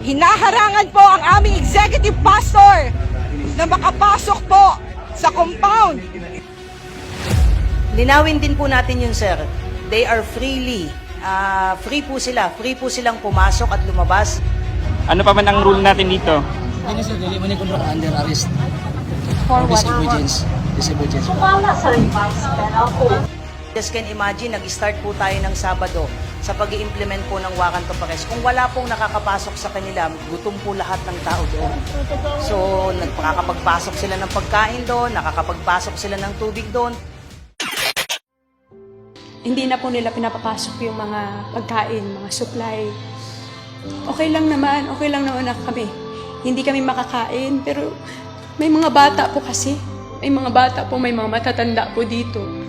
hinaharangan po ang aming executive pastor na makapasok po sa compound. Linawin din po natin yun, sir. They are freely, ah, free po sila. Free po silang pumasok at lumabas. Ano pa man ang rule natin dito? Ini sa dili man kun under arrest. For what? Disobedience. Disobedience. Just can imagine, nag-start po tayo ng Sabado sa pag implement po ng of arrest. Kung wala pong nakakapasok sa kanila, gutom po lahat ng tao doon. So, nakakapagpasok sila ng pagkain doon, nakakapagpasok sila ng tubig doon. hindi na po nila pinapapasok yung mga pagkain, mga supply. Okay lang naman, okay lang naman na kami. Hindi kami makakain, pero may mga bata po kasi. May mga bata po, may mga matatanda po dito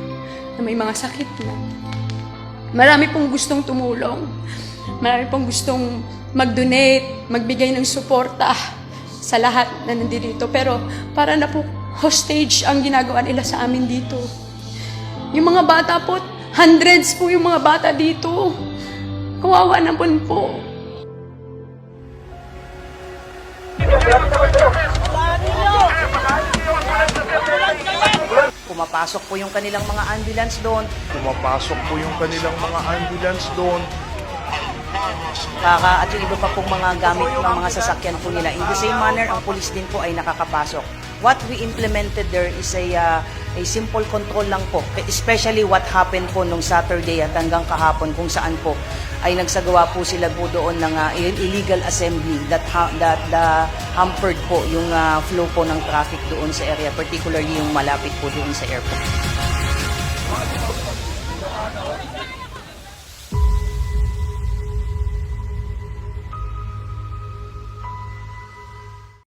na may mga sakit na. Marami pong gustong tumulong. Marami pong gustong mag-donate, magbigay ng suporta sa lahat na nandito. Pero para na po hostage ang ginagawa nila sa amin dito. Yung mga bata po, hundreds po yung mga bata dito. Kawawa naman po. Pumapasok po yung kanilang mga ambulance doon. Pumapasok po yung kanilang mga ambulance doon. Para at yung iba pa pong mga gamit ng mga sasakyan po nila. In the same manner, ang pulis din po ay nakakapasok. What we implemented there is a, uh, a simple control lang po. Especially what happened po nung Saturday at hanggang kahapon kung saan po ay nagsagawa po sila po doon ng uh, illegal assembly that, ha- that uh, hampered po yung uh, flow po ng traffic doon sa area, particularly yung malapit po doon sa airport.